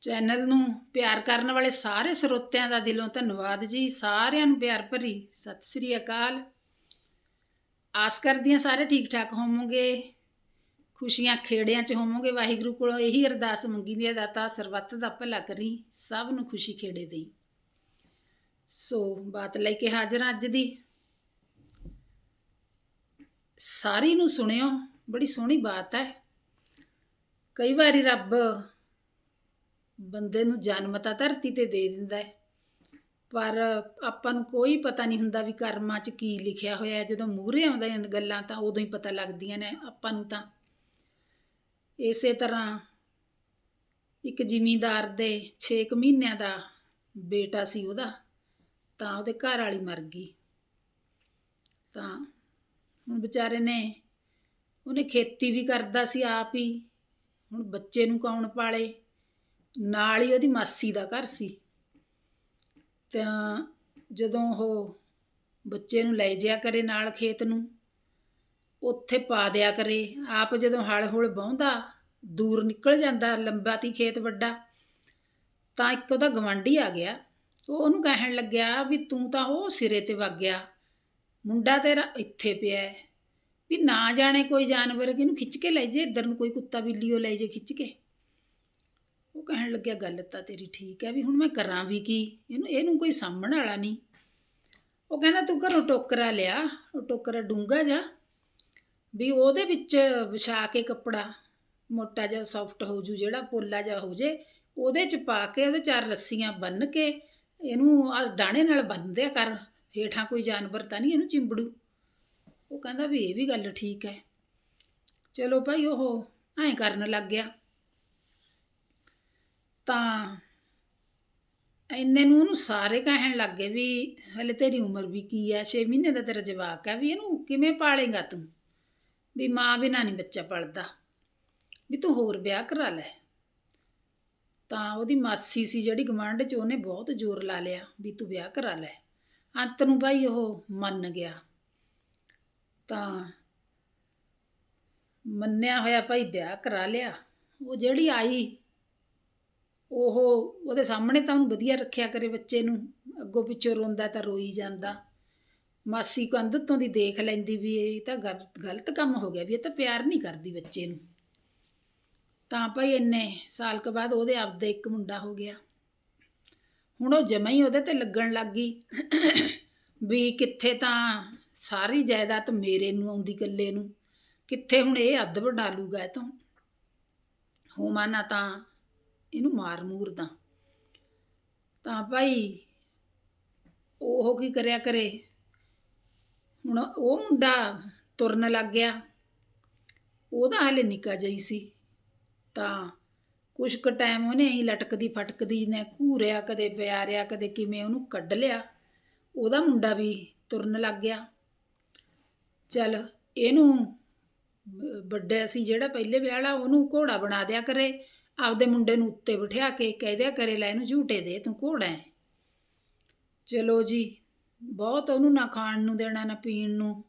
Channel ਨੂੰ ਪਿਆਰ ਕਰਨ ਵਾਲੇ ਸਾਰੇ ਸਰੋਤਿਆਂ ਦਾ ਦਿਲੋਂ ਧੰਨਵਾਦ ਜੀ। ਸਾਰਿਆਂ ਨੂੰ ਪਿਆਰ ਭਰੀ ਸਤਿ ਸ੍ਰੀ ਅਕਾਲ। ਆਸ ਕਰਦੀ ਹਾਂ ਸਾਰੇ ਠੀਕ ਠਾਕ ਹੋਵੋਗੇ, ਖੁਸ਼ੀਆਂ ਖੇੜਿਆਂ 'ਚ ਹੋਵੋਗੇ। ਵਾਹਿਗੁਰੂ ਕੋਲੋਂ ਇਹੀ ਅਰਦਾਸ ਮੰਗੀ ਦੀ ਹੈ, ਦਾਤਾ ਸਰਬੱਤ ਦਾ ਭਲਾ ਕਰੀ, ਸਭ ਨੂੰ ਖੁਸ਼ੀ ਖੇੜੇ ਦੇਈ। ਸੋ ਬਾਤ ਲੈ ਕੇ ਹਾਜ਼ਰ ਹਾਂ ਅੱਜ ਦੀ। ਸਾਰੀ ਨੂੰ ਸੁਣਿਓ, ਬੜੀ ਸੋਹਣੀ ਬਾਤ ਹੈ। ਕਈ ਵਾਰੀ ਰੱਬ ਬੰਦੇ ਨੂੰ ਜਨਮ ਤਾਂ ਧਰਤੀ ਤੇ ਦੇ ਦਿੰਦਾ ਹੈ। ਪਰ ਆਪਾਂ ਨੂੰ ਕੋਈ ਪਤਾ ਨਹੀਂ ਹੁੰਦਾ ਵੀ ਕਰਮਾਂ 'ਚ ਕੀ ਲਿਖਿਆ ਹੋਇਆ ਹੈ। ਜਦੋਂ ਮੂਹਰੇ ਆਉਂਦੀਆਂ ਗੱਲਾਂ ਤਾਂ ਉਦੋਂ ਹੀ ਪਤਾ ਲੱਗਦੀਆਂ ਨੇ ਆਪਾਂ ਨੂੰ ਤਾਂ। ਇਸੇ ਤਰ੍ਹਾਂ ਇੱਕ ਜ਼ਿਮੀਂਦਾਰ ਦੇ 6 ਮਹੀਨਿਆਂ ਦਾ ਬੇਟਾ ਸੀ ਉਹਦਾ, ਤਾਂ ਉਹਦੇ ਘਰ ਵਾਲੀ ਮਰ ਗਈ। ਤਾਂ ਹੁਣ ਵਿਚਾਰੇ ਨੇ, ਉਹਨੇ ਖੇਤੀ ਵੀ ਕਰਦਾ ਸੀ ਆਪ ਹੀ, ਹੁਣ ਬੱਚੇ ਨੂੰ ਕੌਣ ਪਾਲੇ? ਨਾਲ ਹੀ ਉਹਦੀ ਮਾਸੀ ਦਾ ਘਰ ਸੀ। ਤਾਂ ਜਦੋਂ ਉਹ ਬੱਚੇ ਨੂੰ ਲੈ ਜਿਆ ਕਰੇ ਨਾਲ ਖੇਤ ਨੂੰ, ਉੱਥੇ ਪਾ ਦਿਆ ਕਰੇ। ਆਪ ਜਦੋਂ ਹਲ ਹੁਲ ਵਾਹੁੰਦਾ ਦੂਰ ਨਿਕਲ ਜਾਂਦਾ ਲੰਬਾ ਤੀ ਖੇਤ ਵੱਡਾ, ਤਾਂ ਇੱਕ ਉਹਦਾ ਗਵਾਂਢੀ ਆ ਗਿਆ। ਉਹ ਉਹਨੂੰ ਕਹਿਣ ਲੱਗਿਆ ਵੀ ਤੂੰ ਤਾਂ ਉਹ ਸਿਰੇ ਤੇ ਵਗ ਗਿਆ। ਮੁੰਡਾ ਤੇਰਾ ਇੱਥੇ ਪਿਆ ਵੀ ਨਾ ਜਾਣੇ ਕੋਈ ਜਾਨਵਰ ਕਿਹਨੂੰ ਖਿੱਚ ਕੇ ਲੈ ਜੇ, ਇੱਧਰ ਨੂੰ ਕੋਈ ਕੁੱਤਾ ਬਿੱਲੀ ਉਹ ਲੈ ਜੇ ਖਿੱਚ ਕੇ। ਉਹ ਕਹਿਣ ਲੱਗਿਆ, ਗੱਲ ਤਾਂ ਤੇਰੀ ਠੀਕ ਹੈ ਵੀ ਹੁਣ ਮੈਂ ਕਰਾਂ ਵੀ ਕੀ? ਇਹਨੂੰ ਇਹਨੂੰ ਕੋਈ ਸਾਂਭਣ ਵਾਲਾ ਨਹੀਂ। ਉਹ ਕਹਿੰਦਾ, ਤੂੰ ਘਰੋਂ ਟੋਕਰਾ ਲਿਆ, ਉਹ ਟੋਕਰਾ ਡੂੰਗਾ ਜਾ, ਵੀ ਉਹਦੇ ਵਿੱਚ ਵਿਛਾ ਕੇ ਕੱਪੜਾ ਮੋਟਾ ਜਿਹਾ ਸੌਫਟ ਹੋ ਜੂ, ਜਿਹੜਾ ਪੋਲਾ ਜਿਹਾ ਹੋ ਜੇ, ਉਹਦੇ ਚ ਪਾ ਕੇ ਉਹਦੇ ਚਾਰ ਰੱਸੀਆਂ ਬੰਨ ਕੇ ਇਹਨੂੰ ਆ ਡਾਣੇ ਨਾਲ ਬੰਨ ਦਿਆ ਕਰ, ਹੇਠਾਂ ਕੋਈ ਜਾਨਵਰ ਤਾਂ ਨਹੀਂ ਇਹਨੂੰ ਚਿੰਬੜੂ। ਉਹ ਕਹਿੰਦਾ, ਵੀ ਇਹ ਵੀ ਗੱਲ ਠੀਕ ਹੈ। ਚਲੋ ਭਾਈ, ਉਹ ਐਂ ਕਰਨ ਲੱਗ ਗਿਆ। ਤਾਂ ਇੰਨੇ ਨੂੰ ਉਹਨੂੰ ਸਾਰੇ ਕਹਿਣ ਲੱਗ ਗਏ ਵੀ ਹਲੇ ਤੇਰੀ ਉਮਰ ਵੀ ਕੀ ਹੈ 6 ਮਹੀਨੇ ਦਾ ਤੇਰਾ ਜਵਾਕ ਹੈ ਵੀ ਇਹਨੂੰ ਕਿਵੇਂ ਪਾਲੇਗਾ ਤੂੰ? ਵੀ ਮਾਂ ਬਿਨਾਂ ਨਹੀਂ ਬੱਚਾ ਪਲਦਾ। ਵੀ ਤੂੰ ਹੋਰ ਵਿਆਹ ਕਰਾ ਲੈ। ਤਾਂ ਉਹਦੀ ਮਾਸੀ ਸੀ ਜਿਹੜੀ ਗਵਾਂਢ 'ਚ ਉਹਨੇ ਬਹੁਤ ਜ਼ੋਰ ਲਾ ਲਿਆ ਵੀ ਤੂੰ ਵਿਆਹ ਕਰਾ ਲੈ। ਅੰਤ ਨੂੰ ਭਾਈ ਉਹ ਮੰਨ ਗਿਆ। ਤਾਂ ਮੰਨਿਆ ਹੋਇਆ ਭਾਈ ਵਿਆਹ ਕਰਾ ਲਿਆ। ਉਹ ਜਿਹੜੀ ਆਈ ਉਹ ਉਹਦੇ ਸਾਹਮਣੇ ਤਾਂ ਉਹਨੂੰ ਵਧੀਆ ਰੱਖਿਆ ਕਰੇ ਬੱਚੇ ਨੂੰ, ਅੱਗੋਂ ਪਿੱਛੋਂ ਰੋਂਦਾ ਤਾਂ ਰੋਈ ਜਾਂਦਾ। ਮਾਸੀ ਕੰਧ ਤੋਂ ਦੀ ਦੇਖ ਲੈਂਦੀ ਵੀ ਇਹ ਤਾਂ ਗਲ- ਗਲਤ ਕੰਮ ਹੋ ਗਿਆ ਵੀ ਇਹ ਤਾਂ ਪਿਆਰ ਨਹੀਂ ਕਰਦੀ ਬੱਚੇ ਨੂੰ। ਤਾਂ ਭਾਈ ਇੰਨੇ ਸਾਲ ਕ ਬਾਅਦ ਉਹਦੇ ਆਪਦੇ ਇੱਕ ਮੁੰਡਾ ਹੋ ਗਿਆ। ਹੁਣ ਉਹ ਜਮਾ ਹੀ ਉਹਦੇ ਤੇ ਲੱਗਣ ਲੱਗ ਗਈ ਵੀ ਕਿੱਥੇ ਤਾਂ ਸਾਰੀ ਜਾਇਦਾਦ ਮੇਰੇ ਨੂੰ ਆਉਂਦੀ ਇਕੱਲੇ ਨੂੰ। ਕਿੱਥੇ ਹੁਣ ਇਹ ਅੱਧ ਵਡਾ ਲੂਗਾ ਇਹ ਤੋਂ। ਹੋਮਾ ਨਾ ਤਾਂ ਇਹਨੂੰ ਮਾਰ ਮੂਰਦਾ ਤਾਂ ਭਾਈ ਉਹ ਕੀ ਕਰਿਆ ਕਰੇ? ਹੁਣ ਉਹ ਮੁੰਡਾ ਤੁਰਨ ਲੱਗ ਗਿਆ। ਉਹਦਾ ਹਲੇ ਨਿੱਕਾ ਜਿਹੀ ਸੀ। ਤਾਂ ਕੁਛ ਕੁ ਟਾਈਮ ਉਹਨੇ ਹੀ ਲਟਕਦੀ ਫਟਕਦੀ ਨੇ ਘੂਰਿਆ ਕਦੇ ਪਿਆਰਿਆ ਕਦੇ ਕਿਵੇਂ ਉਹਨੂੰ ਕੱਢ ਲਿਆ। ਉਹਦਾ ਮੁੰਡਾ ਵੀ ਤੁਰਨ ਲੱਗ ਗਿਆ। ਚੱਲ ਇਹਨੂੰ ਅਹ, ਵੱਡਾ ਸੀ ਜਿਹੜਾ ਪਹਿਲੇ ਵਿਆਹ ਵਾਲਾ ਉਹਨੂੰ ਘੋੜਾ ਬਣਾ ਦਿਆ ਕਰੇ। ਆਪਦੇ ਮੁੰਡੇ ਨੂੰ ਉੱਤੇ ਬਿਠਾ ਕੇ ਕਹਿ ਦਿਆ ਕਰੇ, ਲੈ ਇਹਨੂੰ ਝੂਟੇ ਦੇ, ਤੂੰ ਘੋੜਾ ਹੈ। ਚਲੋ ਜੀ, ਬਹੁਤ ਉਹਨੂੰ ਨਾ ਖਾਣ ਨੂੰ ਦੇਣਾ, ਨਾ ਪੀਣ ਨੂੰ।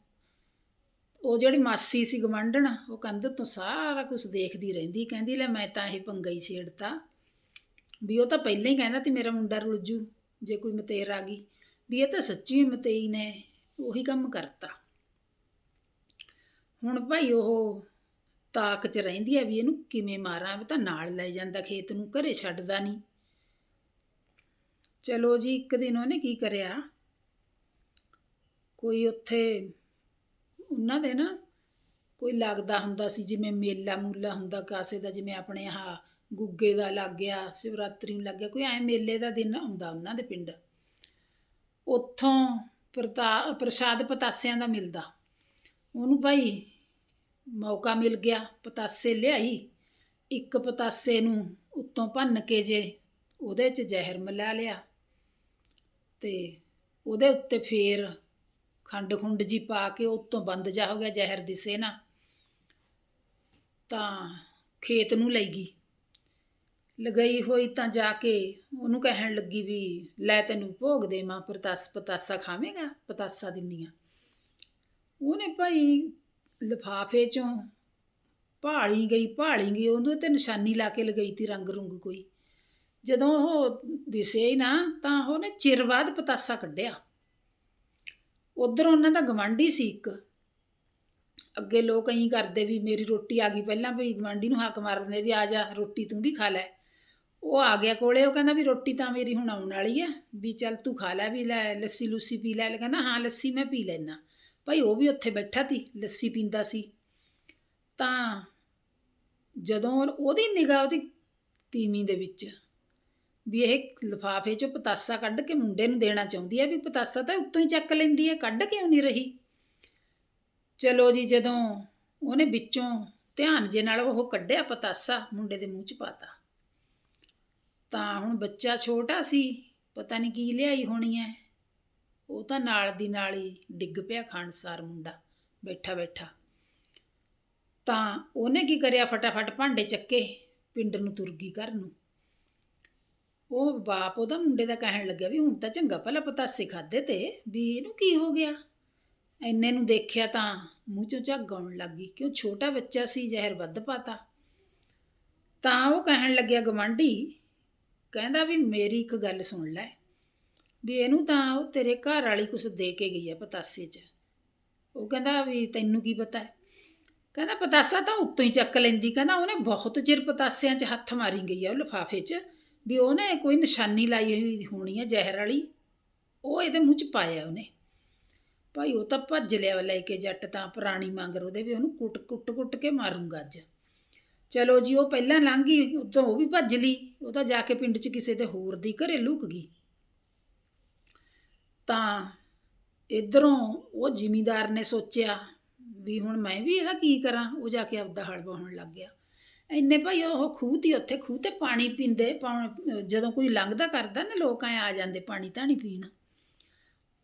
ਉਹ ਜਿਹੜੀ ਮਾਸੀ ਸੀ ਗਵੰਡਣ, ਉਹ ਕੰਧ ਤੋਂ ਸਾਰਾ ਕੁਝ ਦੇਖਦੀ ਰਹਿੰਦੀ ਕਹਿੰਦੀ, ਲੈ ਮੈਂ ਤਾਂ ਇਹ ਪੰਗਾ ਹੀ ਛੇੜਤਾ। ਵੀ ਉਹ ਤਾਂ ਪਹਿਲਾਂ ਹੀ ਕਹਿੰਦਾ ਤੇ ਮੇਰਾ ਮੁੰਡਾ ਰੁੱਜੂ ਜੇ ਕੋਈ ਮਤੇਰ ਆ ਗਈ। ਵੀ ਇਹ ਤਾਂ ਸੱਚੀ ਮਤੇਈ ਨੇ, ਉਹੀ ਕੰਮ ਕਰਤਾ। ਹੁਣ ਭਾਈ ਉਹ ਤਾਕ ਚ ਰਹਿੰਦੀ ਹੈ ਵੀ ਇਹਨੂੰ ਕਿਵੇਂ ਮਾਰਾਂ, ਵੀ ਤਾਂ ਨਾਲ ਲੈ ਜਾਂਦਾ ਖੇਤ ਨੂੰ, ਘਰੇ ਛੱਡਦਾ ਨਹੀਂ। ਚਲੋ ਜੀ, ਇੱਕ ਦਿਨ ਉਹਨੇ ਕੀ ਕਰਿਆ? ਕੋਈ ਉੱਥੇ, ਉਹਨਾਂ ਦੇ ਨਾ ਕੋਈ ਲੱਗਦਾ ਹੁੰਦਾ ਸੀ, ਜਿਵੇਂ ਮੇਲਾ ਮੂਲਾ ਹੁੰਦਾ ਕਾਸੇ ਦਾ, ਜਿਵੇਂ ਆਪਣੇ ਆਹ ਗੁੱਗੇ ਦਾ ਲੱਗ ਗਿਆ, ਸ਼ਿਵਰਾਤਰੀ ਨੂੰ ਲੱਗ ਗਿਆ, ਕੋਈ ਐ ਮੇਲੇ ਦਾ ਦਿਨ ਆਉਂਦਾ ਉਹਨਾਂ ਦੇ ਪਿੰਡ। ਉੱਥੋਂ ਪ੍ਰਤਾ, ਪ੍ਰਸ਼ਾਦ ਪਤਾਸਿਆਂ ਦਾ ਮਿਲਦਾ। ਉਹਨੂੰ ਭਾਈ ਮੌਕਾ ਮਿਲ ਗਿਆ, ਪਤਾਸੇ ਲਿਆਈ। ਇੱਕ ਪਤਾਸੇ ਨੂੰ ਉੱਤੋਂ ਭੰਨ ਕੇ ਜੇ ਉਹਦੇ 'ਚ ਜ਼ਹਿਰ ਮਿਲਾ ਲਿਆ ਤੇ ਉਹਦੇ ਉੱਤੇ ਫੇਰ ਖੰਡ ਖੁੰਡ ਜੀ ਪਾ ਕੇ ਉੱਤੋਂ ਬੰਦ ਜਾ ਹੋ ਗਿਆ ਜ਼ਹਿਰ ਦਿਸੇ ਨਾ ਤਾਂ ਖੇਤ ਨੂੰ ਲਈ ਗਈ। ਲਗਈ ਹੋਈ ਤਾਂ ਜਾ ਕੇ ਉਹਨੂੰ ਕਹਿਣ ਲੱਗੀ ਵੀ, ਲੈ ਤੈਨੂੰ ਭੋਗ ਦੇਵਾਂ ਪਤਾਸ ਪਤਾਸਾ ਖਾਵੇਂਗਾ, ਪਤਾਸਾ ਦਿੰਨੀ ਆ। ਉਹਨੇ ਭਾਈ ਲਿਫਾਫੇ ਚੋਂ ਭਾਲੀ ਗਈ ਭਾਲੀ ਗਈ, ਉਹਨੂੰ ਤੇ ਨਿਸ਼ਾਨੀ ਲਾ ਕੇ ਲਗਾਈ ਤੀ ਰੰਗ ਰੁੰਗ ਕੋਈ। ਜਦੋਂ ਉਹ ਦਿਸੇ ਹੀ ਨਾ, ਤਾਂ ਉਹਨੇ ਚਿਰ ਬਾਅਦ ਪਤਾਸਾ ਕੱਢਿਆ। ਉਧਰ ਉਹਨਾਂ ਦਾ ਗਵਾਂਢੀ ਸੀ ਇੱਕ। ਅੱਗੇ ਲੋਕ ਐਂ ਕਰਦੇ ਵੀ ਮੇਰੀ ਰੋਟੀ ਆ ਗਈ ਪਹਿਲਾਂ ਵੀ ਗਵਾਂਢੀ ਨੂੰ ਹੱਕ ਮਾਰ ਦਿੰਦੇ ਵੀ ਆ ਜਾ, ਰੋਟੀ ਤੂੰ ਵੀ ਖਾ ਲੈ। ਉਹ ਆ ਗਿਆ ਕੋਲੇ, ਉਹ ਕਹਿੰਦਾ ਵੀ ਰੋਟੀ ਤਾਂ ਮੇਰੀ ਹੁਣ ਆਉਣ ਵਾਲੀ ਹੈ ਵੀ ਚੱਲ ਤੂੰ ਖਾ ਲੈ, ਵੀ ਲੈ ਲੱਸੀ ਲੁੱਸੀ ਪੀ ਲੈ। ਕਹਿੰਦਾ, ਹਾਂ, ਲੱਸੀ ਮੈਂ ਪੀ ਲੈਣਾ ਭਾਈ ਉਹ ਵੀ ਉੱਥੇ ਬੈਠਾ ਸੀ ਲੱਸੀ ਪੀਂਦਾ ਸੀ। ਤਾਂ ਜਦੋਂ ਉਹਦੀ ਨਿਗਾਹ ਉਹਦੀ ਤੀਵੀਂ ਦੇ ਵਿੱਚ ਵੀ ਇਹ ਲਿਫਾਫੇ 'ਚੋਂ ਪਤਾਸਾ ਕੱਢ ਕੇ ਮੁੰਡੇ ਨੂੰ ਦੇਣਾ ਚਾਹੁੰਦੀ ਹੈ ਵੀ ਪਤਾਸਾ ਤਾਂ ਉੱਤੋਂ ਹੀ ਚੱਕ ਲੈਂਦੀ ਹੈ ਕੱਢ ਕਿਉਂ ਨਹੀਂ ਰਹੀ? ਚਲੋ ਜੀ, ਜਦੋਂ ਉਹਨੇ ਵਿੱਚੋਂ ਧਿਆਨ ਜੇ ਨਾਲ ਉਹ ਕੱਢਿਆ ਪਤਾਸਾ, ਮੁੰਡੇ ਦੇ ਮੂੰਹ 'ਚ ਪਾਤਾ। ਤਾਂ ਹੁਣ ਬੱਚਾ ਛੋਟਾ ਸੀ, ਪਤਾ ਨਹੀਂ ਕੀ ਲਿਆਈ ਹੋਣੀ ਹੈ ਉਹ ਤਾਂ ਨਾਲ ਦੀ ਨਾਲ ਹੀ ਡਿੱਗ ਪਿਆ ਖਾਨਸਾਰ ਮੁੰਡਾ, ਬੈਠਾ ਬੈਠਾ। ਤਾਂ ਉਹਨੇ ਕੀ ਕਰਿਆ ਫਟਾਫਟ ਭਾਂਡੇ ਚੱਕੇ ਪਿੰਡ ਨੂੰ ਤੁਰ ਗਈ ਘਰ ਨੂੰ। ਉਹ ਬਾਪ ਉਹਦਾ ਮੁੰਡੇ ਦਾ ਕਹਿਣ ਲੱਗਿਆ ਵੀ ਹੁਣ ਤਾਂ ਚੰਗਾ ਭਲਾ ਪਤਾਸੇ ਖਾਦੇ ਤੇ ਵੀ ਇਹਨੂੰ ਕੀ ਹੋ ਗਿਆ। ਐਨੇ ਨੂੰ ਦੇਖਿਆ ਤਾਂ ਮੂੰਹ ਚੋਂ ਝੱਗ ਆਉਣ ਲੱਗ ਗਈ, ਕਿਉਂ ਛੋਟਾ ਬੱਚਾ ਸੀ, ਜ਼ਹਿਰ ਵੱਧ ਪਾਤਾ। ਤਾਂ ਉਹ ਕਹਿਣ ਲੱਗਿਆ, ਗਵਾਂਢੀ, ਕਹਿੰਦਾ ਵੀ ਮੇਰੀ ਇੱਕ ਗੱਲ ਸੁਣ ਲੈ ਵੀ ਇਹਨੂੰ ਤਾਂ ਉਹ ਤੇਰੇ ਘਰ ਵਾਲੀ ਕੁਛ ਦੇ ਕੇ ਗਈ ਹੈ ਪਤਾਸੇ 'ਚ। ਉਹ ਕਹਿੰਦਾ ਵੀ ਤੈਨੂੰ ਕੀ ਪਤਾ ਹੈ? ਕਹਿੰਦਾ ਪਤਾਸਾ ਤਾਂ ਉੱਤੋਂ ਹੀ ਚੱਕ ਲੈਂਦੀ, ਕਹਿੰਦਾ ਉਹਨੇ ਬਹੁਤ ਚਿਰ ਪਤਾਸਿਆਂ 'ਚ ਹੱਥ ਮਾਰੀ ਗਈ ਹੈ ਉਹ ਲਿਫਾਫੇ 'ਚ, ਵੀ ਉਹਨੇ ਕੋਈ ਨਿਸ਼ਾਨੀ ਲਾਈ ਹੋਈ ਹੋਣੀ ਹੈ ਜ਼ਹਿਰ ਵਾਲੀ। ਉਹ ਇਹਦੇ ਮੂੰਹ 'ਚ ਪਾਇਆ ਉਹਨੇ। ਭਾਈ ਉਹ ਤਾਂ ਭੱਜ ਲਿਆ ਲੈ ਕੇ ਜੱਟ ਤਾਂ ਪੁਰਾਣੀ ਮੰਗਰ ਉਹਦੇ ਵੀ ਉਹਨੂੰ ਕੁੱਟ ਕੁੱਟ ਕੁੱਟ ਕੇ ਮਾਰੂੰਗਾ ਅੱਜ। ਚਲੋ ਜੀ ਉਹ ਪਹਿਲਾਂ ਲੰਘ ਗਈ ਉਦੋਂ ਉਹ ਵੀ ਭੱਜ ਲਈ, ਉਹ ਤਾਂ ਜਾ ਕੇ ਪਿੰਡ 'ਚ ਕਿਸੇ ਦੇ ਹੋਰ ਦੀ ਘਰੇ ਲੁਕ ਗਈ। ਤਾਂ ਇਧਰੋਂ ਉਹ ਜ਼ਿਮੀਂਦਾਰ ਨੇ ਸੋਚਿਆ ਵੀ ਹੁਣ ਮੈਂ ਵੀ ਇਹਦਾ ਕੀ ਕਰਾਂ, ਉਹ ਜਾ ਕੇ ਆਪਦਾ ਹਲ ਵਾਹਣ ਲੱਗ ਗਿਆ। ਇੰਨੇ ਭਾਈ ਉਹ ਖੂਹ ਤੀ, ਉੱਥੇ ਖੂਹ ਤੇ ਪਾਣੀ ਪੀਂਦੇ ਪਾਉਣ- ਜਦੋਂ ਕੋਈ ਲੰਘਦਾ ਕਰਦਾ ਨਾ, ਲੋਕ ਐ ਆ ਜਾਂਦੇ ਪਾਣੀ ਧਾਣੀ ਪੀਣ।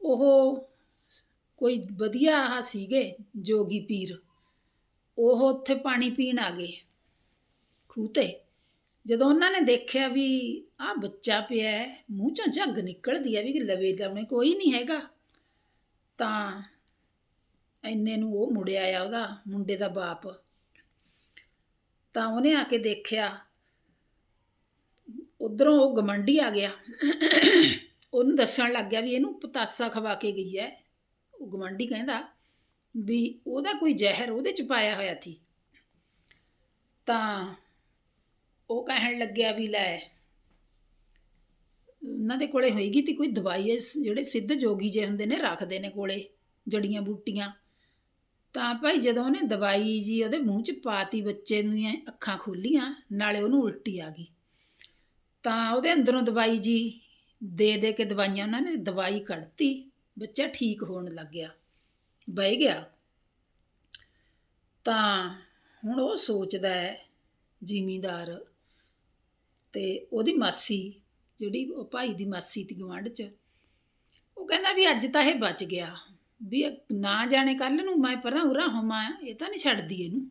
ਉਹ ਕੋਈ ਵਧੀਆ ਆ ਸੀਗੇ ਜੋਗੀ ਪੀਰ, ਉਹ ਉੱਥੇ ਪਾਣੀ ਪੀਣ ਆ ਗਏ ਖੂਹ ਤੇ। ਜਦੋਂ ਉਹਨਾਂ ਨੇ ਦੇਖਿਆ ਵੀ ਆਹ ਬੱਚਾ ਪਿਆ ਹੈ, ਮੂੰਹ ਚੋਂ ਝੱਗ ਨਿਕਲਦੀ ਹੈ ਵੀ ਲਵੇ ਲਾਉਣੇ ਕੋਈ ਨਹੀਂ ਹੈਗਾ ਤਾਂ ਇੰਨੇ ਨੂੰ ਉਹ ਮੁੜਿਆ ਆ ਉਹਦਾ ਮੁੰਡੇ ਦਾ ਬਾਪ। ਤਾਂ ਉਹਨੇ ਆ ਕੇ ਦੇਖਿਆ ਉਧਰੋਂ ਉਹ ਗਮੰਡੀ ਆ ਗਿਆ। ਉਹਨੂੰ ਦੱਸਣ ਲੱਗ ਗਿਆ ਵੀ ਇਹਨੂੰ ਪਤਾਸਾ ਖਵਾ ਕੇ ਗਈ ਹੈ। ਉਹ ਗਮੰਡੀ ਕਹਿੰਦਾ ਵੀ ਉਹਦਾ ਕੋਈ ਜ਼ਹਿਰ ਉਹਦੇ ਚ ਪਾਇਆ ਹੋਇਆ ਸੀ। ਤਾਂ ਉਹ ਕਹਿਣ ਲੱਗਿਆ ਵੀ ਲੈ, ਉਹਨਾਂ ਦੇ ਕੋਲੇ ਹੋਏਗੀ ਤੇ ਕੋਈ ਦਵਾਈ ਹੈ ਜਿਹੜੇ ਸਿੱਧ ਜੋਗੀ ਜੇ ਹੁੰਦੇ ਨੇ, ਰੱਖਦੇ ਨੇ ਕੋਲੇ ਜੜੀਆਂ ਬੂਟੀਆਂ। ਤਾਂ ਭਾਈ ਜਦੋਂ ਉਹਨੇ ਦਵਾਈ ਜੀ ਉਹਦੇ ਮੂੰਹ 'ਚ ਪਾਤੀ ਬੱਚੇ ਦੀਆਂ ਅੱਖਾਂ ਖੋਲੀਆਂ, ਨਾਲੇ ਉਹਨੂੰ ਉਲਟੀ ਆ ਗਈ। ਤਾਂ ਉਹਦੇ ਅੰਦਰੋਂ ਦਵਾਈ ਜੀ ਦੇ ਦੇ ਕੇ ਦਵਾਈਆਂ ਉਹਨਾਂ ਨੇ ਦਵਾਈ ਕੱਢਤੀ, ਬੱਚਾ ਠੀਕ ਹੋਣ ਲੱਗ ਗਿਆ ਬਹਿ ਗਿਆ। ਤਾਂ ਹੁਣ ਉਹ ਸੋਚਦਾ ਹੈ, ਜ਼ਿਮੀਂਦਾਰ ਤੇ ਉਹਦੀ ਮਾਸੀ, ਜਿਹੜੀ ਉਹ ਭਾਈ ਦੀ ਮਾਸੀ ਤੀ ਗਵਾਂਢ 'ਚ, ਉਹ ਕਹਿੰਦਾ ਵੀ ਅੱਜ ਤਾਂ ਇਹ ਬਚ ਗਿਆ। ਵੀ ਇਹ ਨਾ ਜਾਣੇ ਕੱਲ ਨੂੰ ਮੈਂ ਪਰਾਂ ਉਰਾ ਹੋਵਾਂ, ਇਹ ਤਾਂ ਨਹੀਂ ਛੱਡਦੀ ਇਹਨੂੰ।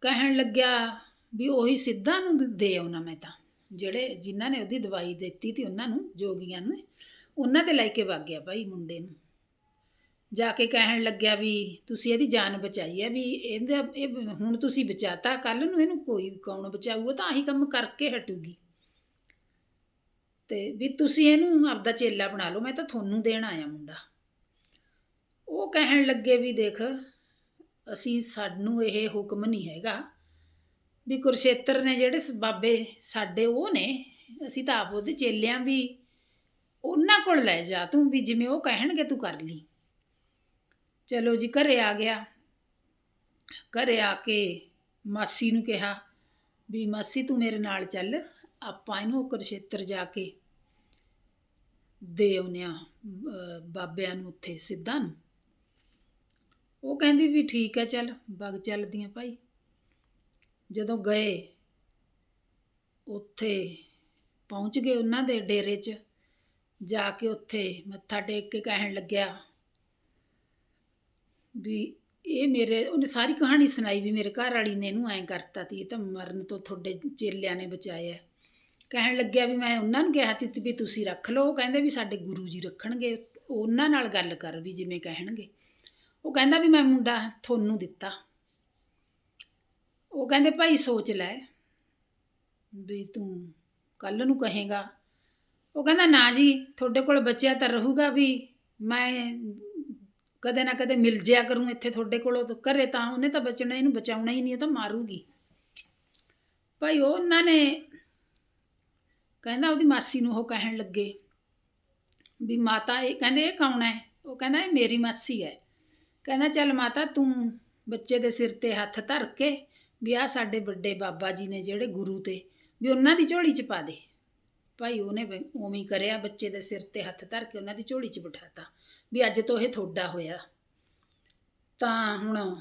ਕਹਿਣ ਲੱਗਿਆ ਵੀ ਉਹੀ ਸਿੱਧਾ ਨੂੰ ਦੇ ਆਉਣਾ ਮੈਂ ਤਾਂ। ਜਿਹੜੇ ਜਿਨ੍ਹਾਂ ਨੇ ਉਹਦੀ ਦਵਾਈ ਦਿੱਤੀ ਤੀ ਉਹਨਾਂ ਨੂੰ, ਜੋਗੀਆਂ ਨੂੰ, ਉਹਨਾਂ ਤੇ ਲੈ ਕੇ ਵਗ ਗਿਆ ਭਾਈ ਮੁੰਡੇ ਨੂੰ। ਜਾ ਕੇ ਕਹਿਣ ਲੱਗਿਆ ਵੀ ਤੁਸੀਂ ਇਹਦੀ ਜਾਨ ਬਚਾਈ ਹੈ ਵੀ ਇਹਦਾ ਇਹ ਹੁਣ ਤੁਸੀਂ ਬਚਾਤਾ ਕੱਲ ਨੂੰ ਇਹਨੂੰ ਕੋਈ ਕੌਣ ਬਚਾਊਗਾ? ਤਾਂ ਆਹੀ ਕੰਮ ਕਰਕੇ ਹਟੂਗੀ। ਤੇ ਵੀ ਤੁਸੀਂ ਇਹਨੂੰ ਆਪਦਾ ਚੇਲਾ ਬਣਾ ਲਓ, ਮੈਂ ਤਾਂ ਤੁਹਾਨੂੰ ਦੇਣ ਆਇਆ ਮੁੰਡਾ। ਉਹ ਕਹਿਣ ਲੱਗੇ ਵੀ ਦੇਖ, ਅਸੀਂ ਸਾਨੂੰ ਇਹ ਹੁਕਮ ਨਹੀਂ ਹੈਗਾ ਵੀ ਕੁਰਸ਼ੇਤਰ ਨੇ ਜਿਹੜੇ ਸ- ਬਾਬੇ ਸਾਡੇ ਉਹ ਨੇ, ਅਸੀਂ ਤਾਂ ਆਪ ਉਹਦੇ ਚੇਲਿਆਂ ਵੀ ਉਹਨਾਂ ਕੋਲ ਲੈ ਜਾ ਤੂੰ ਵੀ ਜਿਵੇਂ ਉਹ ਕਹਿਣਗੇ ਤੂੰ ਕਰ ਲਈ। ਚਲੋ ਜੀ, ਘਰੇ ਆ ਗਿਆ। ਘਰੇ ਆ ਕੇ ਮਾਸੀ ਨੂੰ ਕਿਹਾ ਵੀ, ਮਾਸੀ ਤੂੰ ਮੇਰੇ ਨਾਲ ਚੱਲ, ਆਪਾਂ ਇਹਨੂੰ ਕੁਰਸ਼ੇਤਰ ਜਾ ਕੇ ਦੇ ਆਉਂਦੇ ਆ ਬਾਬਿਆਂ ਨੂੰ ਉੱਥੇ ਸਿੱਧਾਂ ਨੂੰ। ਉਹ ਕਹਿੰਦੀ ਵੀ ਠੀਕ ਹੈ, ਚੱਲ, ਬਗ ਚੱਲਦੀਆਂ ਭਾਈ। ਜਦੋਂ ਗਏ, ਉੱਥੇ ਪਹੁੰਚ ਗਏ ਉਹਨਾਂ ਦੇ ਡੇਰੇ 'ਚ। ਜਾ ਕੇ ਉੱਥੇ ਮੱਥਾ ਟੇਕ ਕੇ ਕਹਿਣ ਲੱਗਿਆ ਵੀ ਇਹ ਮੇਰੇ, ਉਹਨੇ ਸਾਰੀ ਕਹਾਣੀ ਸੁਣਾਈ ਵੀ ਮੇਰੇ ਘਰ ਵਾਲੀ ਨੇ ਇਹਨੂੰ ਐਂ ਕਰਤਾ ਤੀ, ਇਹ ਤਾਂ ਮਰਨ ਤੋਂ ਤੁਹਾਡੇ ਚੇਲਿਆਂ ਨੇ ਬਚਾਇਆ। ਕਹਿਣ ਲੱਗਿਆ ਵੀ ਮੈਂ ਉਹਨਾਂ ਨੂੰ ਕਿਹਾ ਤੀ ਵੀ ਤੁਸੀਂ ਰੱਖ ਲਓ ਕਹਿੰਦੇ ਵੀ ਸਾਡੇ ਗੁਰੂ ਜੀ ਰੱਖਣਗੇ ਉਹਨਾਂ ਨਾਲ ਗੱਲ ਕਰ ਵੀ ਜਿਵੇਂ ਕਹਿਣਗੇ। ਉਹ ਕਹਿੰਦਾ ਵੀ ਮੈਂ ਮੁੰਡਾ ਤੁਹਾਨੂੰ ਦਿੱਤਾ। ਉਹ ਕਹਿੰਦੇ ਭਾਈ ਸੋਚ ਲੈ ਵੀ ਤੂੰ ਕੱਲ ਨੂੰ ਕਹੇਗਾ। ਉਹ ਕਹਿੰਦਾ ਨਾ ਜੀ, ਤੁਹਾਡੇ ਕੋਲ ਬੱਚਿਆ ਤਾਂ ਰਹੂਗਾ ਵੀ ਮੈਂ ਕਦੇ ਨਾ ਕਦੇ ਮਿਲ ਜਿਆ ਕਰੂੰ ਇੱਥੇ ਤੁਹਾਡੇ ਕੋਲੋਂ ਤਾਂ ਘਰੇ ਤਾਂ ਉਹਨੇ ਤਾਂ ਬਚਣਾ, ਇਹਨੂੰ ਬਚਾਉਣਾ ਹੀ ਨਹੀਂ, ਉਹ ਤਾਂ ਮਾਰੂਗੀ। ਭਾਈ ਉਹ ਉਹਨਾਂ ਨੇ ਕਹਿੰਦਾ ਉਹਦੀ ਮਾਸੀ ਨੂੰ ਉਹ ਕਹਿਣ ਲੱਗੇ ਵੀ ਮਾਤਾ ਇਹ ਕਹਿੰਦੇ ਇਹ ਕੌਣ ਹੈ? ਉਹ ਕਹਿੰਦਾ ਇਹ ਮੇਰੀ ਮਾਸੀ ਹੈ। ਕਹਿੰਦਾ ਚੱਲ ਮਾਤਾ ਤੂੰ ਬੱਚੇ ਦੇ ਸਿਰ ਤੇ ਹੱਥ ਧਰ ਕੇ ਵੀ ਆ ਸਾਡੇ ਵੱਡੇ ਬਾਬਾ ਜੀ ਨੇ ਜਿਹੜੇ ਗੁਰੂ ਤੇ ਵੀ ਉਹਨਾਂ ਦੀ ਝੋਲੀ 'ਚ ਪਾ ਦੇ। ਭਾਈ ਉਹਨੇ ਉਵੇਂ ਹੀ ਕਰਿਆ, ਬੱਚੇ ਦੇ ਸਿਰ ਤੇ ਹੱਥ ਧਰ ਕੇ ਉਹਨਾਂ ਦੀ ਝੋਲੀ 'ਚ ਬਿਠਾਤਾ। ਵੀ ਅੱਜ ਤੋਂ ਇਹ ਤੁਹਾਡਾ ਹੋਇਆ। ਤਾਂ ਹੁਣ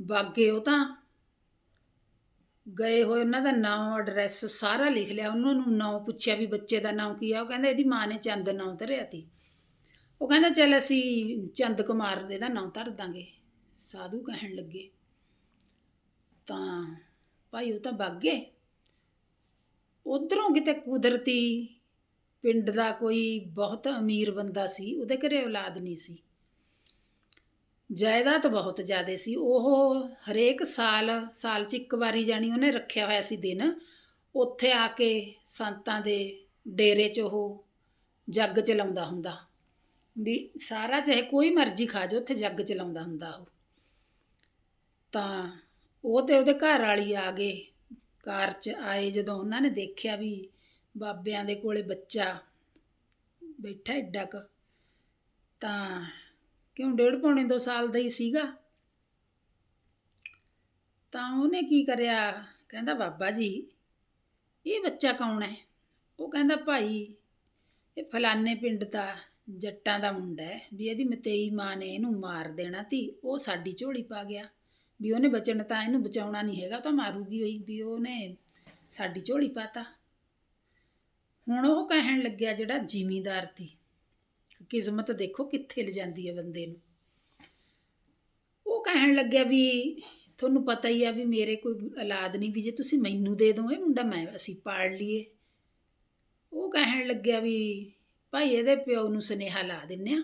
ਬਾਗੇ ਉਹ ਤਾਂ ਗਏ ਹੋਏ ਉਹਨਾਂ ਦਾ ਨਾਮ ਐਡਰੈਸ ਸਾਰਾ ਲਿਖ ਲਿਆ। ਉਹਨਾਂ ਨੂੰ ਨਾਂ ਪੁੱਛਿਆ ਵੀ ਬੱਚੇ ਦਾ ਨਾਮ ਕੀ ਆ। ਉਹ ਕਹਿੰਦਾ ਇਹਦੀ ਮਾਂ ਨੇ ਚੰਦ ਨਾਂ ਧਰਿਆ ਤੀ ਉਹ ਕਹਿੰਦਾ ਚੱਲ ਅਸੀਂ ਚੰਦ ਕੁਮਾਰ ਦੇ ਦਾ ਨਾਂ ਧਰ ਦਾਂਗੇ। ਸਾਧੂ ਕਹਿਣ ਲੱਗੇ। ਤਾਂ ਭਾਈ ਉਹ ਤਾਂ ਬਾਗੇ। ਉਧਰੋਂ ਕਿਤੇ ਕੁਦਰਤੀ ਪਿੰਡ ਦਾ ਕੋਈ ਬਹੁਤ ਅਮੀਰ ਬੰਦਾ ਸੀ, ਉਹਦੇ ਘਰੇ ਔਲਾਦ ਨਹੀਂ ਸੀ। ਜਾਇਦਾਦ ਬਹੁਤ ਜ਼ਿਆਦੇ ਸੀ। ਉਹ ਹਰੇਕ ਸਾਲ ਸਾਲ 'ਚ ਇੱਕ ਵਾਰੀ ਜਾਣੀ ਉਹਨੇ ਰੱਖਿਆ ਹੋਇਆ ਸੀ ਦਿਨ, ਉੱਥੇ ਆ ਕੇ ਸੰਤਾਂ ਦੇ ਡੇਰੇ 'ਚ ਉਹ ਜੱਗ ਚਲਾਉਂਦਾ ਹੁੰਦਾ। ਵੀ ਸਾਰਾ ਚਾਹੇ ਕੋਈ ਮਰਜ਼ੀ ਖਾ ਜਾਓ ਉੱਥੇ ਜੱਗ ਚਲਾਉਂਦਾ ਹੁੰਦਾ ਉਹ। ਤਾਂ ਉਹ ਤੇ ਉਹਦੇ ਘਰ ਵਾਲੀ ਆ ਗਏ। ਕਾਰ 'ਚ ਆਏ ਜਦੋਂ ਉਹਨਾਂ ਨੇ ਦੇਖਿਆ ਵੀ ਬਾਬਿਆਂ ਦੇ ਕੋਲੇ ਬੱਚਾ ਬੈਠਾ ਏਡਾ ਕ, ਤਾਂ ਕਿਉਂ ਡੇਢ ਪੌਣੇ ਦੋ ਸਾਲ ਦਾ ਹੀ ਸੀਗਾ। ਤਾਂ ਉਹਨੇ ਕੀ ਕਰਿਆ? ਕਹਿੰਦਾ, ਬਾਬਾ ਜੀ, ਇਹ ਬੱਚਾ ਕੌਣ ਹੈ? ਉਹ ਕਹਿੰਦਾ, ਭਾਈ, ਇਹ ਫਲਾਣੇ ਪਿੰਡ ਦਾ ਜੱਟਾਂ ਦਾ ਮੁੰਡਾ ਹੈ, ਵੀ ਇਹਦੀ ਮਤੇਈ ਮਾਂ ਨੇ ਇਹਨੂੰ ਮਾਰ ਦੇਣਾ ਤੀ ਉਹ ਸਾਡੀ ਝੋਲੀ ਪਾ ਗਿਆ। ਵੀ ਉਹਨੇ ਬਚਣ ਤਾਂ ਇਹਨੂੰ ਬਚਾਉਣਾ ਨਹੀਂ ਹੈਗਾ ਤਾਂ ਮਾਰੂਗੀ ਹੋਈ ਵੀ ਉਹਨੇ ਸਾਡੀ ਝੋਲੀ ਪਾਤਾ। ਹੁਣ ਉਹ ਕਹਿਣ ਲੱਗਿਆ ਜਿਹੜਾ ਜ਼ਿਮੀਂਦਾਰ ਤੀ ਕਿਸਮਤ ਦੇਖੋ ਕਿੱਥੇ ਲਿਜਾਂਦੀ ਹੈ ਬੰਦੇ ਨੂੰ। ਉਹ ਕਹਿਣ ਲੱਗਿਆ ਵੀ ਤੁਹਾਨੂੰ ਪਤਾ ਹੀ ਆ ਵੀ ਮੇਰੇ ਕੋਈ ਔਲਾਦ ਨਹੀਂ ਵੀ ਜੇ ਤੁਸੀਂ ਮੈਨੂੰ ਦੇ ਦਿਓ, ਇਹ ਮੁੰਡਾ ਮੈਂ, ਅਸੀਂ ਪਾਲ ਲਈਏ। ਉਹ ਕਹਿਣ ਲੱਗਿਆ ਵੀ ਭਾਈ ਇਹਦੇ ਪਿਓ ਨੂੰ ਸੁਨੇਹਾ ਲਾ ਦਿੰਨੇ ਆ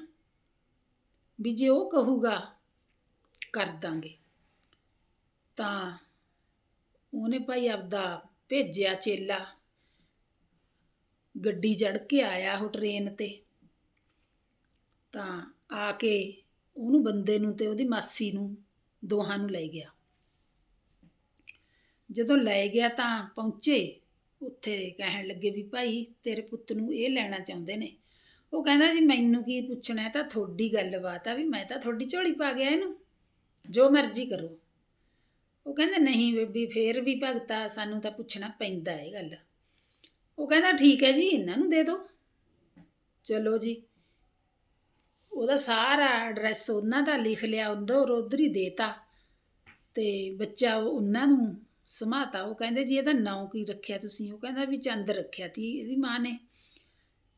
ਵੀ ਜੇ ਉਹ ਕਹੂਗਾ ਕਰ ਦਾਂਗੇ। ਤਾਂ ਉਹਨੇ ਭਾਈ ਆਪਦਾ ਭੇਜਿਆ ਚੇਲਾ ਗੱਡੀ ਚੜ ਕੇ ਆਇਆ ਉਹ ਟ੍ਰੇਨ ਤੇ। ਤਾਂ ਆ ਕੇ ਉਹਨੂੰ ਬੰਦੇ ਨੂੰ ਤੇ ਉਹਦੀ ਮਾਸੀ ਨੂੰ, ਦੋਹਾਂ ਨੂੰ ਲੈ ਗਿਆ। ਜਦੋਂ ਲੈ ਗਿਆ ਤਾਂ ਪਹੁੰਚੇ, ਉੱਥੇ ਕਹਿਣ ਲੱਗੇ ਵੀ ਭਾਈ ਤੇਰੇ ਪੁੱਤ ਨੂੰ ਇਹ ਲੈਣਾ ਚਾਹੁੰਦੇ ਨੇ। ਉਹ ਕਹਿੰਦਾ ਜੀ ਮੈਨੂੰ ਕੀ ਪੁੱਛਣਾ ਤਾਂ ਤੁਹਾਡੀ ਗੱਲਬਾਤ ਆ ਵੀ ਮੈਂ ਤਾਂ ਤੁਹਾਡੀ ਝੋਲੀ ਪਾ ਗਿਆ ਇਹਨੂੰ, ਜੋ ਮਰਜ਼ੀ ਕਰੋ। ਉਹ ਕਹਿੰਦਾ ਨਹੀਂ ਬੇਬੀ, ਫੇਰ ਵੀ ਭਗਤਾ, ਸਾਨੂੰ ਤਾਂ ਪੁੱਛਣਾ ਪੈਂਦਾ ਇਹ ਗੱਲ। ਉਹ ਕਹਿੰਦਾ, ਠੀਕ ਹੈ ਜੀ, ਇਹਨਾਂ ਨੂੰ ਦੇ ਦਿਓ। ਚਲੋ ਜੀ। ਉਹਦਾ ਸਾਰਾ ਐਡਰੈਸ ਉਹਨਾਂ ਦਾ ਲਿਖ ਲਿਆ ਉਧਰ ਉਧਰ ਹੀ ਦੇਤਾ। ਤੇ ਬੱਚਾ ਉਹ ਉਹਨਾਂ ਨੂੰ ਸਮਾਤਾ, ਉਹ ਕਹਿੰਦੇ, ਜੀ, ਇਹਦਾ ਨਾਂ ਕੀ ਰੱਖਿਆ ਤੁਸੀਂ? ਉਹ ਕਹਿੰਦਾ, ਵੀ ਚੰਦ ਰੱਖਿਆ ਤੀ, ਇਹਦੀ ਮਾਂ ਨੇ।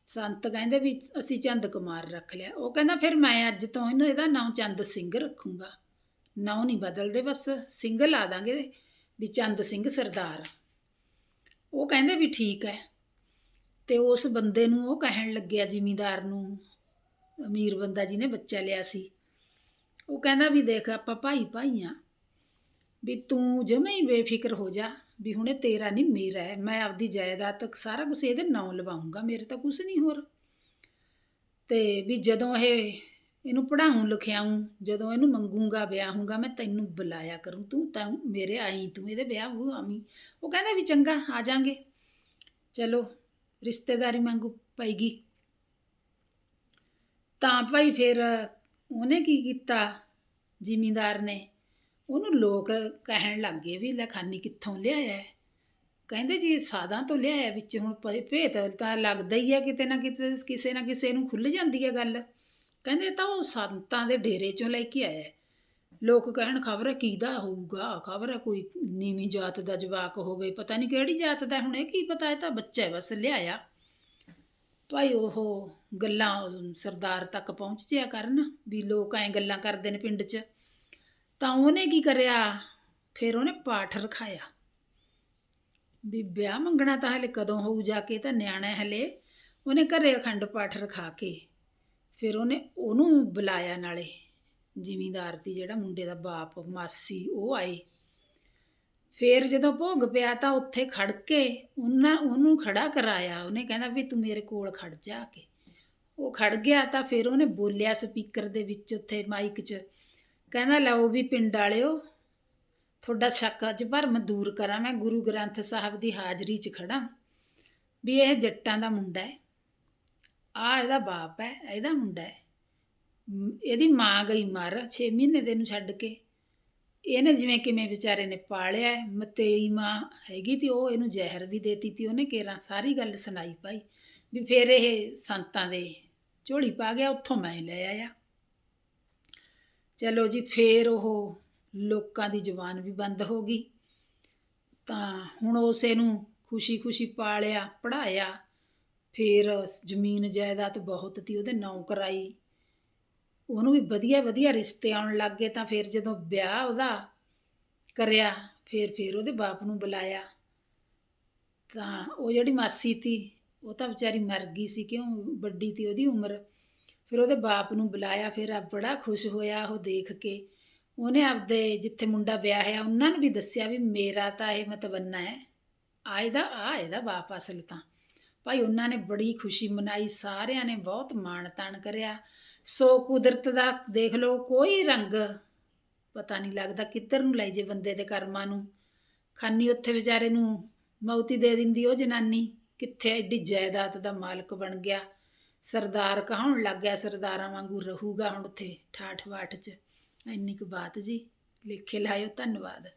ਸੰਤ ਕਹਿੰਦੇ ਵੀ ਅਸੀਂ ਚੰਦ ਕੁਮਾਰ ਰੱਖ ਲਿਆ। ਉਹ ਕਹਿੰਦਾ, ਫਿਰ ਮੈਂ ਅੱਜ ਤੋਂ ਇਹਨੂੰ ਇਹਦਾ ਨਾਂ ਚੰਦ ਸਿੰਘ ਰੱਖੂੰਗਾ। ਨਾਂ ਨਹੀਂ ਬਦਲਦੇ, ਬਸ ਸਿੰਘ ਲਾ ਦਾਂਗੇ ਵੀ ਚੰਦ ਸਿੰਘ ਸਰਦਾਰ। ਉਹ ਕਹਿੰਦੇ ਵੀ ਠੀਕ ਹੈ। ਤੇ ਉਸ ਬੰਦੇ ਨੂੰ ਉਹ ਕਹਿਣ ਲੱਗਿਆ ਜ਼ਿਮੀਂਦਾਰ ਨੂੰ, ਅਮੀਰ ਬੰਦਾ ਜਿਹਨੇ ਬੱਚਾ ਲਿਆ ਸੀ। ਉਹ ਕਹਿੰਦਾ ਵੀ ਦੇਖ ਆਪਾਂ ਭਾਈ ਭਾਈਆਂ, ਵੀ ਤੂੰ ਜਮੇ ਹੀ ਬੇਫਿਕਰ ਹੋ ਜਾ ਵੀ ਹੁਣੇ ਤੇਰਾ ਨਹੀਂ ਮੇਰਾ ਹੈ, ਮੈਂ ਆਪਦੀ ਜਾਇਦਾਦ ਤੱਕ ਸਾਰਾ ਕੁਝ ਇਹਦੇ ਨਾਂ ਲਵਾਉਂਗਾ, ਮੇਰੇ ਤਾਂ ਕੁਝ ਨਹੀਂ ਹੋਰ। ਤੇ ਵੀ ਜਦੋਂ ਇਹ ਇਹਨੂੰ ਪੜਾਉਂ ਲਿਖਿਆਉਂ, ਜਦੋਂ ਇਹਨੂੰ ਮੰਗੂਗਾ, ਵਿਆਹੂੰਗਾ, ਮੈਂ ਤੈਨੂੰ ਬੁਲਾਇਆ ਕਰੂੰ, ਤੂੰ ਤਾਂ ਮੇਰੇ ਆਈ, ਤੂੰ ਇਹਦੇ ਵਿਆਹ ਹੋ ਆਵੀਂ। ਉਹ ਕਹਿੰਦਾ ਵੀ ਚੰਗਾ, ਆ ਜਾਾਂਗੇ। ਚਲੋ, ਰਿਸ਼ਤੇਦਾਰੀ ਮੰਗੂ ਪਈਗੀ। ਤਾਂ ਭਾਈ ਫਿਰ ਉਹਨੇ ਕੀ ਕੀਤਾ? ਜ਼ਿਮੀਂਦਾਰ ਨੇ ਉਹਨੂੰ ਲੋਕ ਕਹਿਣ ਲੱਗ ਗਏ ਵੀ ਲੈ ਖਾਨੀ ਕਿੱਥੋਂ ਲਿਆਇਆ ਕਹਿੰਦੇ ਜੀ ਸਾਦਾਂ ਤੋਂ ਲਿਆਇਆ, ਵਿੱਚ ਹੁਣ ਭ- ਭੇਤ ਤਾਂ ਲੱਗਦਾ ਹੀ ਆ ਕਿਤੇ ਨਾ ਕਿਤੇ, ਕਿਸੇ ਨਾ ਕਿਸੇ ਨੂੰ ਖੁੱਲ ਜਾਂਦੀ ਹੈ ਗੱਲ। ਕਹਿੰਦੇ ਇਹ ਤਾਂ ਉਹ ਸੰਤਾਂ ਦੇ ਡੇਰੇ ਚੋਂ ਲੈ ਕੇ ਆਇਆ ਹੈ। ਲੋਕ ਕਹਿਣ, ਖਬਰ ਹੈ ਕਿਹਦਾ ਹੋਊਗਾ? ਖਬਰ ਹੈ ਕੋਈ ਨੀਵੀਂ ਜਾਤ ਦਾ ਜਵਾਕ ਹੋਵੇ, ਪਤਾ ਨਹੀਂ ਕਿਹੜੀ ਜਾਤ ਦਾ ਹੁਣ ਇਹ ਕੀ ਪਤਾ? ਇਹ ਤਾਂ ਬੱਚਾ ਹੈ, ਬਸ ਲਿਆਇਆ। ਭਾਈ ਉਹ ਗੱਲਾਂ ਸਰਦਾਰ ਤੱਕ ਪਹੁੰਚ ਜਿਆ ਕਰਨ ਵੀ ਲੋਕ ਐਂ ਗੱਲਾਂ ਕਰਦੇ ਨੇ ਪਿੰਡ 'ਚ। ਤਾਂ ਉਹਨੇ ਕੀ ਕਰਿਆ? ਫਿਰ ਉਹਨੇ ਪਾਠ ਰਖਾਇਆ। ਵੀ ਵਿਆਹ ਮੰਗਣਾ ਤਾਂ ਹਲੇ ਕਦੋਂ ਹੋਊ, ਜਾ ਕੇ ਇਹ ਤਾਂ ਨਿਆਣਾ ਹੈ ਹਲੇ। ਉਹਨੇ ਘਰੇ ਅਖੰਡ ਪਾਠ ਰਖਾ ਕੇ ਫਿਰ ਉਹਨੇ ਉਹਨੂੰ ਬੁਲਾਇਆ ਨਾਲੇ, ਜ਼ਿਮੀਂਦਾਰ ਦੀ ਜਿਹੜਾ ਮੁੰਡੇ ਦਾ ਬਾਪ, ਮਾਸੀ, ਉਹ ਆਏ। ਫੇਰ ਜਦੋਂ ਭੋਗ ਪਿਆ ਤਾਂ ਉੱਥੇ ਖੜ ਕੇ ਉਹਨਾਂ, ਉਹਨੂੰ ਖੜਾ ਕਰਾਇਆ। ਉਹਨੇ ਕਹਿੰਦਾ ਵੀ ਤੂੰ ਮੇਰੇ ਕੋਲ ਖੜ ਜਾ ਕੇ। ਉਹ ਖੜ ਗਿਆ ਤਾਂ ਫਿਰ ਉਹਨੇ ਬੋਲਿਆ ਸਪੀਕਰ ਦੇ ਵਿੱਚ ਉੱਥੇ ਮਾਈਕ 'ਚ, ਕਹਿੰਦਾ ਲਓ ਵੀ ਪਿੰਡ ਵਾਲਿਓ, ਤੁਹਾਡਾ ਸ਼ੱਕ ਅੱਜ ਭਰਮ ਦੂਰ ਕਰਾਂ। ਮੈਂ ਗੁਰੂ ਗ੍ਰੰਥ ਸਾਹਿਬ ਦੀ ਹਾਜ਼ਰੀ 'ਚ ਖੜਾ ਵੀ ਇਹ ਜੱਟਾਂ ਦਾ ਮੁੰਡਾ ਹੈ। ਆ ਇਹਦਾ ਬਾਪ ਹੈ ਇਹਦਾ ਮੁੰਡਾ ਹੈ। ਮ- ਇਹਦੀ ਮਾਂ ਗਈ ਮਰ 6 ਮਹੀਨੇ ਦੇ ਨੂੰ ਛੱਡ ਕੇ। ਇਹਨੇ ਜਿਵੇਂ ਕਿਵੇਂ ਵਿਚਾਰੇ ਨੇ ਪਾਲਿਆ ਹੈ, ਮਤੇਈ ਮਾਂ ਹੈਗੀ ਤੇ ਉਹ ਇਹਨੂੰ ਜ਼ਹਿਰ ਵੀ ਦੇਤੀ ਤੀ ਉਹਨੇ ਕੇਰਾਂ ਸਾਰੀ ਗੱਲ ਸੁਣਾਈ ਭਾਈ। ਵੀ ਫਿਰ ਇਹ ਸੰਤਾਂ ਦੇ ਝੋਲੀ ਪਾ ਗਿਆ ਉੱਥੋਂ ਮੈਂ ਲੈ ਆਇਆ। ਚਲੋ ਜੀ ਫੇਰ ਉਹ ਲੋਕਾਂ ਦੀ ਜ਼ੁਬਾਨ ਵੀ ਬੰਦ ਹੋ ਗਈ। ਤਾਂ ਹੁਣ ਉਸੇ ਨੂੰ ਖੁਸ਼ੀ-ਖੁਸ਼ੀ ਪਾਲਿਆ ਪੜਾਇਆ ਫਿਰ ਜ਼ਮੀਨ ਜਾਇਦਾਦ ਬਹੁਤ ਤੀ, ਉਹਦੇ ਨਾਂ ਕਰਾਈ ਉਹਨੂੰ ਵੀ ਵਧੀਆ ਵਧੀਆ ਰਿਸ਼ਤੇ ਆਉਣ ਲੱਗ ਗਏ, ਤਾਂ ਫਿਰ ਜਦੋਂ ਵਿਆਹ ਉਹਦਾ ਕਰਿਆ, ਫਿਰ ਫਿਰ ਉਹਦੇ ਬਾਪ ਨੂੰ ਬੁਲਾਇਆ। ਤਾਂ ਉਹ ਜਿਹੜੀ ਮਾਸੀ ਤੀ, ਉਹ ਤਾਂ ਵਿਚਾਰੀ ਮਰ ਗਈ ਸੀ, ਕਿਉਂ? ਵੱਡੀ ਤੀ ਉਹਦੀ ਉਮਰ। ਫਿਰ ਉਹਦੇ ਬਾਪ ਨੂੰ ਬੁਲਾਇਆ, ਫਿਰ ਆ ਬੜਾ ਖੁਸ਼ ਹੋਇਆ ਉਹ ਦੇਖ ਕੇ। ਉਹਨੇ ਆਪਦੇ ਜਿੱਥੇ ਮੁੰਡਾ ਵਿਆਹਿਆ, ਉਹਨਾਂ ਨੂੰ ਵੀ ਦੱਸਿਆ ਵੀ ਮੇਰਾ ਤਾਂ ਇਹ ਮਤਵੰਨਾ ਹੈ। ਆ ਇਹਦਾ ਆ ਇਹਦਾ ਬਾਪ ਅਸਲ ਤਾਂ। ਭਾਈ ਉਹਨਾਂ ਨੇ ਬੜੀ ਖੁਸ਼ੀ ਮਨਾਈ, ਸਾਰਿਆਂ ਨੇ ਬਹੁਤ ਮਾਣ ਤਾਣ ਕਰਿਆ। ਸੋ ਕੁਦਰਤ ਦਾ ਦੇਖ ਲਓ, ਕੋਈ ਰੰਗ ਪਤਾ ਨਹੀਂ ਲੱਗਦਾ ਕਿੱਧਰ ਨੂੰ ਲੈ ਜੇ ਬੰਦੇ ਦੇ ਕਰਮਾਂ ਨੂੰ। ਖਾਨੀ ਉੱਥੇ ਵਿਚਾਰੇ ਨੂੰ ਮੌਤੀ ਦੇ ਦਿੰਦੀ ਉਹ ਜਨਾਨੀ, ਕਿੱਥੇ ਐਡੀ ਜਾਇਦਾਦ ਦਾ ਮਾਲਕ ਬਣ ਗਿਆ। ਸਰਦਾਰ ਕਹਾਉਣ ਲੱਗ ਗਿਆ, ਸਰਦਾਰਾਂ ਵਾਂਗੂ ਰਹੂਗਾ ਹੁਣ ਉੱਥੇ ਠਾਠ ਬਾਠ 'ਚ। ਇੰਨੀ ਕੁ ਬਾਤ ਜੀ, ਲਿਖੇ ਲਾਇਓ, ਧੰਨਵਾਦ।